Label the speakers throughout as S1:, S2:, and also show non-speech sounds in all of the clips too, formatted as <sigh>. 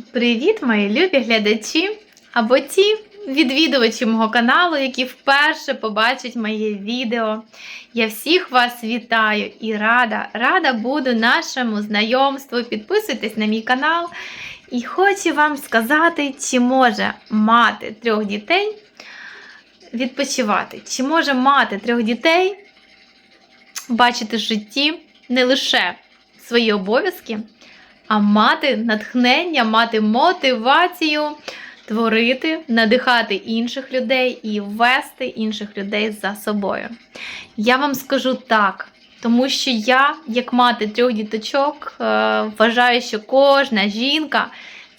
S1: Привіт, мої любі глядачі або ті відвідувачі мого каналу, які вперше побачать моє відео. Я всіх вас вітаю і рада, рада буду нашому знайомству. Підписуйтесь на мій канал. І хочу вам сказати, чи може мати трьох дітей відпочивати, чи може мати трьох дітей бачити в житті не лише свої обов'язки, а мати натхнення, мати мотивацію творити, надихати інших людей і вести інших людей за собою. Я вам скажу так, тому що я, як мати трьох діточок, е, вважаю, що кожна жінка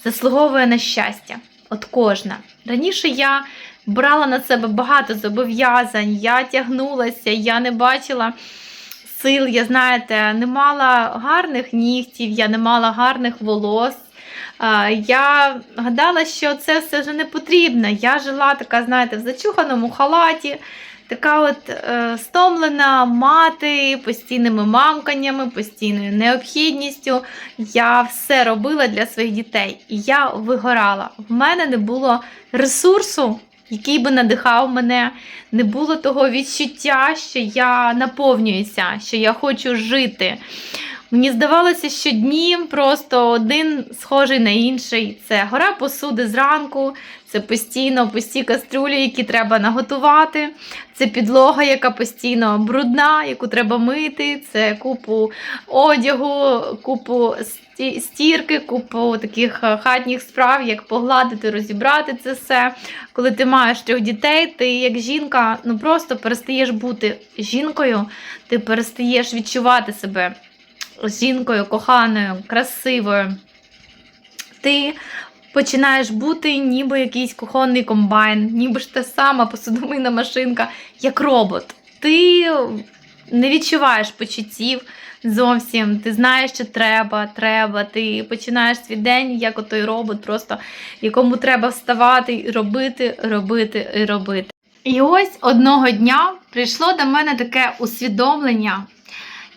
S1: заслуговує на щастя. От кожна. Раніше я брала на себе багато зобов'язань, я тягнулася, я не бачила сил, я знаєте, не мала гарних нігтів, я не мала гарних волос. Я гадала, що це все вже не потрібно. Я жила така, знаєте, в зачуханому халаті, така от е, стомлена мати, постійними мамканнями, постійною необхідністю. Я все робила для своїх дітей. І я вигорала. В мене не було ресурсу, який би надихав мене, не було того відчуття, що я наповнююся, що я хочу жити. Мені здавалося, що дні просто один схожий на інший. Це гора посуди зранку, це постійно пусті каструлі, які треба наготувати. Це підлога, яка постійно брудна, яку треба мити, це купу одягу, купу стірки, купу таких е, хатніх справ, як погладити, розібрати це все. Коли ти маєш трьох дітей, ти як жінка ну просто перестаєш бути жінкою, ти перестаєш відчувати себе жінкою, коханою, красивою. Ти починаєш бути ніби якийсь кухонний комбайн, ніби ж та сама посудомийна машинка, як робот. Ти не відчуваєш почуттів зовсім. Ти знаєш, що треба, треба. Ти починаєш свій день, як отой робот, просто якому треба вставати робити, робити і робити. І ось одного дня прийшло до мене таке усвідомлення,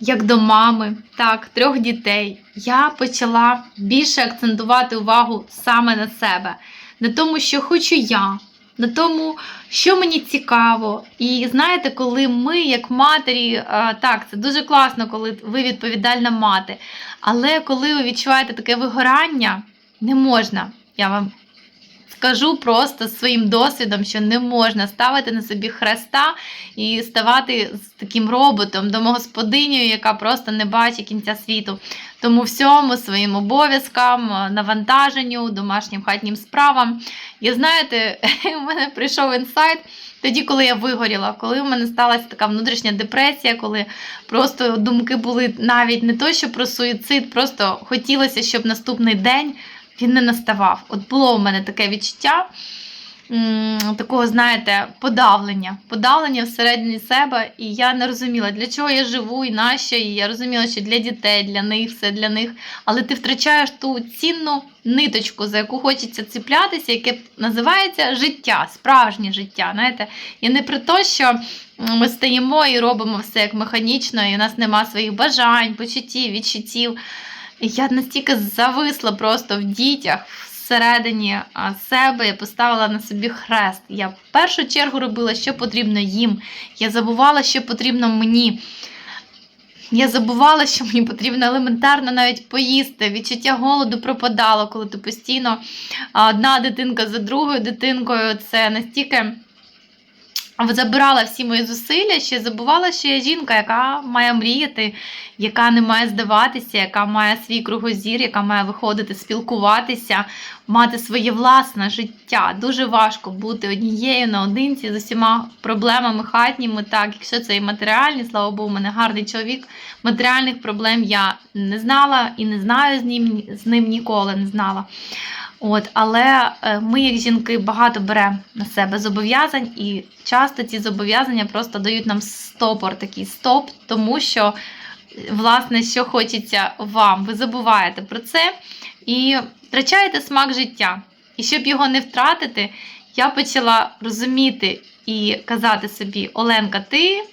S1: як до мами, так, трьох дітей. Я почала більше акцентувати увагу саме на себе, на тому, що хочу я, на тому, що мені цікаво. І знаєте, коли ми, як матері, так, це дуже класно, коли ви відповідальна мати. Але коли ви відчуваєте таке вигорання, не можна. Я вам скажу просто своїм досвідом, що не можна ставити на собі хреста і ставати з таким роботом, домогосподинею, яка просто не бачить кінця світу. Тому всьому своїм обов'язкам, навантаженню, домашнім хатнім справам. І знаєте, <laughs> у мене прийшов інсайт. Тоді, коли я вигоріла, коли в мене сталася така внутрішня депресія, коли просто думки були навіть не то, що про суїцид, просто хотілося, щоб наступний день він не наставав. От було у мене таке відчуття такого, знаєте, подавлення. Подавлення всередині себе, і я не розуміла, для чого я живу і нащо. І я розуміла, що для дітей, для них, все для них. Але ти втрачаєш ту цінну ниточку, за яку хочеться ціплятися, яке називається життя, справжнє життя. Знаєте, І не про те, що. Ми стаємо і робимо все як механічно, і у нас нема своїх бажань, почуттів, відчуттів. Я настільки зависла просто в дітях всередині себе, я поставила на собі хрест. Я в першу чергу робила, що потрібно їм. Я забувала, що потрібно мені. Я забувала, що мені потрібно елементарно навіть поїсти. Відчуття голоду пропадало, коли ти постійно одна дитинка за другою дитинкою. Це настільки забирала всі мої зусилля, ще забувала, що я жінка, яка має мріяти, яка не має здаватися, яка має свій кругозір, яка має виходити, спілкуватися, мати своє власне життя. Дуже важко бути однією наодинці з усіма проблемами хатніми. Так, якщо це і матеріальні, слава Богу, у мене гарний чоловік. Матеріальних проблем я не знала і не знаю з ним, з ним ніколи не знала. От, але е, ми, як жінки, багато беремо на себе зобов'язань, і часто ці зобов'язання просто дають нам стопор, такий стоп, тому що, власне, що хочеться вам. Ви забуваєте про це і втрачаєте смак життя. І щоб його не втратити, я почала розуміти і казати собі: Оленка, ти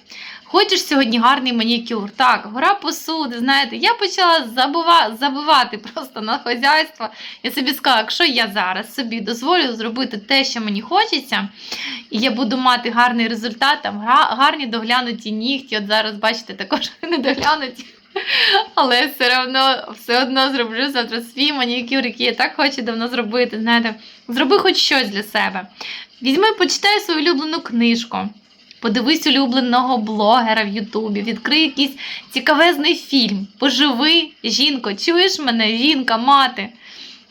S1: Хочеш сьогодні гарний манікюр? Так, гора посуди, знаєте, я почала забува, забивати просто на хазяйство. Я собі сказала, якщо я зараз собі дозволю зробити те, що мені хочеться, і я буду мати гарний результат, там гарні доглянуті нігті. От зараз, бачите, також <laughs> не доглянуті. Але все одно, все одно зроблю завтра свій манікюр, який я так хочу давно зробити. Знаєте, зроби хоч щось для себе. Візьми, почитай свою улюблену книжку. Подивись улюбленого блогера в Ютубі, відкрий якийсь цікавезний фільм. Поживи, жінко, чуєш мене, жінка, мати.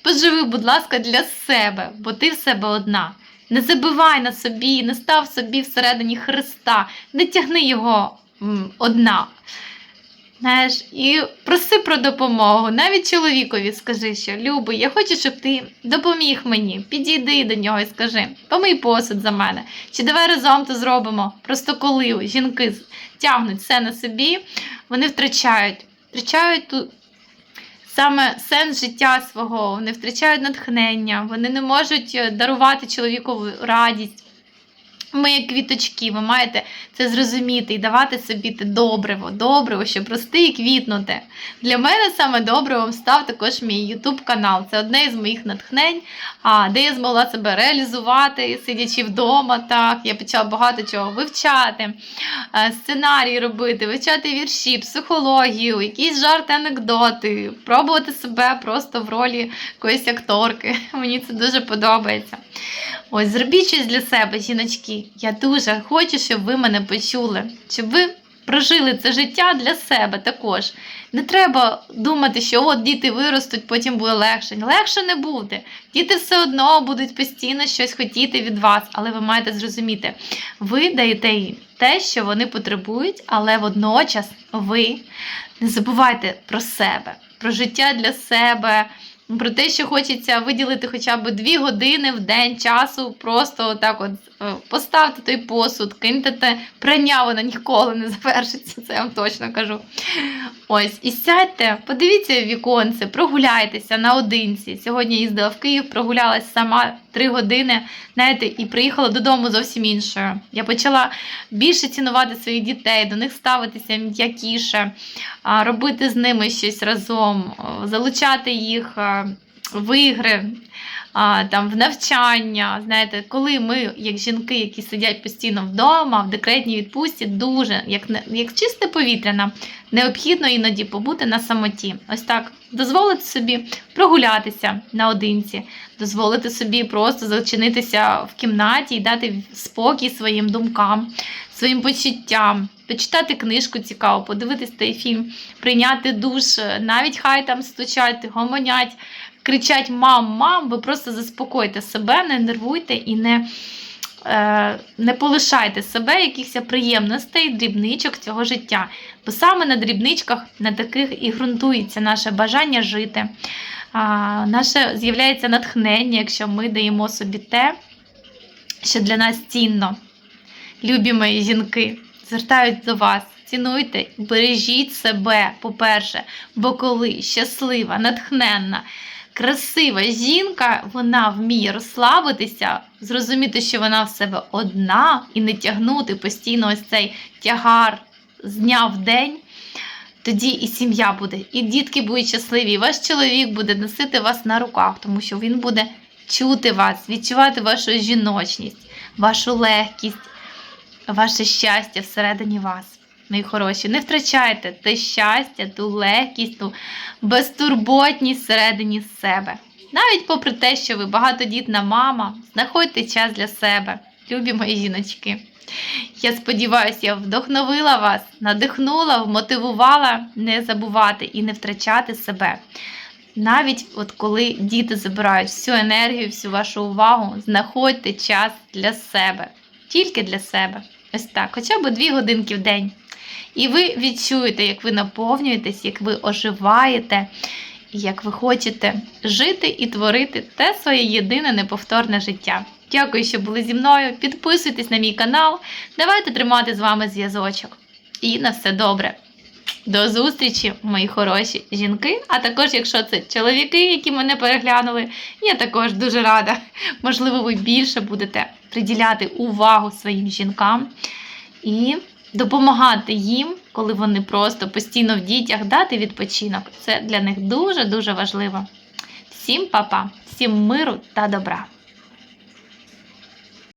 S1: Поживи, будь ласка, для себе, бо ти в себе одна. Не забивай на собі, не став собі всередині Христа, не тягни його одна. Знаєш, і проси про допомогу. Навіть чоловікові скажи, що Любий, я хочу, щоб ти допоміг мені. Підійди до нього і скажи, помий посуд за мене. Чи давай разом то зробимо? Просто коли жінки тягнуть все на собі, вони втрачають, втрачають ту саме сенс життя свого, вони втрачають натхнення, вони не можуть е, дарувати чоловікову радість. Ми, як квіточки, ви маєте це зрозуміти і давати собі те добриво, добриво, щоб рости і квітнути. Для мене саме добривом став також мій YouTube канал. Це одне із моїх натхнень, де я змогла себе реалізувати, сидячи вдома. Так, я почала багато чого вивчати, е, сценарії робити, вивчати вірші, психологію, якісь жарти, анекдоти, пробувати себе просто в ролі якоїсь акторки. <laughs> Мені це дуже подобається. Ось, зробіть щось для себе, жіночки. Я дуже хочу, щоб ви мене почули, щоб ви прожили це життя для себе також. Не треба думати, що от діти виростуть, потім буде легше. Легше не буде. Діти все одно будуть постійно щось хотіти від вас, але ви маєте зрозуміти, ви даєте їм те, що вони потребують, але водночас ви не забувайте про себе, про життя для себе. Про те, що хочеться виділити хоча б дві години в день часу, просто отак от е, поставте той посуд, киньте те прання, воно ніколи не завершиться, це я вам точно кажу. Ось, і сядьте, подивіться віконце, прогуляйтеся наодинці. Сьогодні їздила в Київ, прогулялась сама три години, знаєте, і приїхала додому зовсім іншою. Я почала більше цінувати своїх дітей, до них ставитися м'якіше, робити з ними щось разом, залучати їх а, в. А, там в навчання, знаєте, коли ми, як жінки, які сидять постійно вдома, в декретній відпустці, дуже як як чисте повітря нам необхідно іноді побути на самоті. Ось так. Дозволити собі прогулятися наодинці, дозволити собі просто зачинитися в кімнаті і дати спокій своїм думкам, своїм почуттям, почитати книжку цікаву, подивитись той фільм, прийняти душ, навіть хай там стучать, гомонять, кричать мам, мам, ви просто заспокойте себе, не нервуйте і не. е, Не полишайте себе якихось приємностей, дрібничок цього життя. Бо саме на дрібничках, на таких і ґрунтується наше бажання жити, а, наше з'являється натхнення, якщо ми даємо собі те, що для нас цінно. Любі мої жінки, звертають до вас. Цінуйте, бережіть себе, по-перше, бо коли щаслива, натхненна, красива жінка, вона вміє розслабитися, зрозуміти, що вона в себе одна, і не тягнути постійно ось цей тягар з дня в день. Тоді і сім'я буде, і дітки будуть щасливі, і ваш чоловік буде носити вас на руках, тому що він буде чути вас, відчувати вашу жіночність, вашу легкість, ваше щастя всередині вас. Мої хороші, не втрачайте те щастя, ту легкість, ту безтурботність всередині себе. Навіть попри те, що ви багатодітна мама, знаходьте час для себе, любі мої жіночки. Я сподіваюся, я вдохновила вас, надихнула, вмотивувала не забувати і не втрачати себе. Навіть от коли діти забирають всю енергію, всю вашу увагу, знаходьте час для себе, тільки для себе. Ось так, хоча б дві годинки в день. І ви відчуєте, як ви наповнюєтесь, як ви оживаєте, як ви хочете жити і творити те своє єдине неповторне життя. Дякую, що були зі мною. Підписуйтесь на мій канал. Давайте тримати з вами зв'язочок. І на все добре. До зустрічі, мої хороші жінки. А також, якщо це чоловіки, які мене переглянули, я також дуже рада. Можливо, ви більше будете приділяти увагу своїм жінкам і допомагати їм, коли вони просто постійно в дітях, дати відпочинок. Це для них дуже-дуже важливо. Всім па-па, всім миру та добра!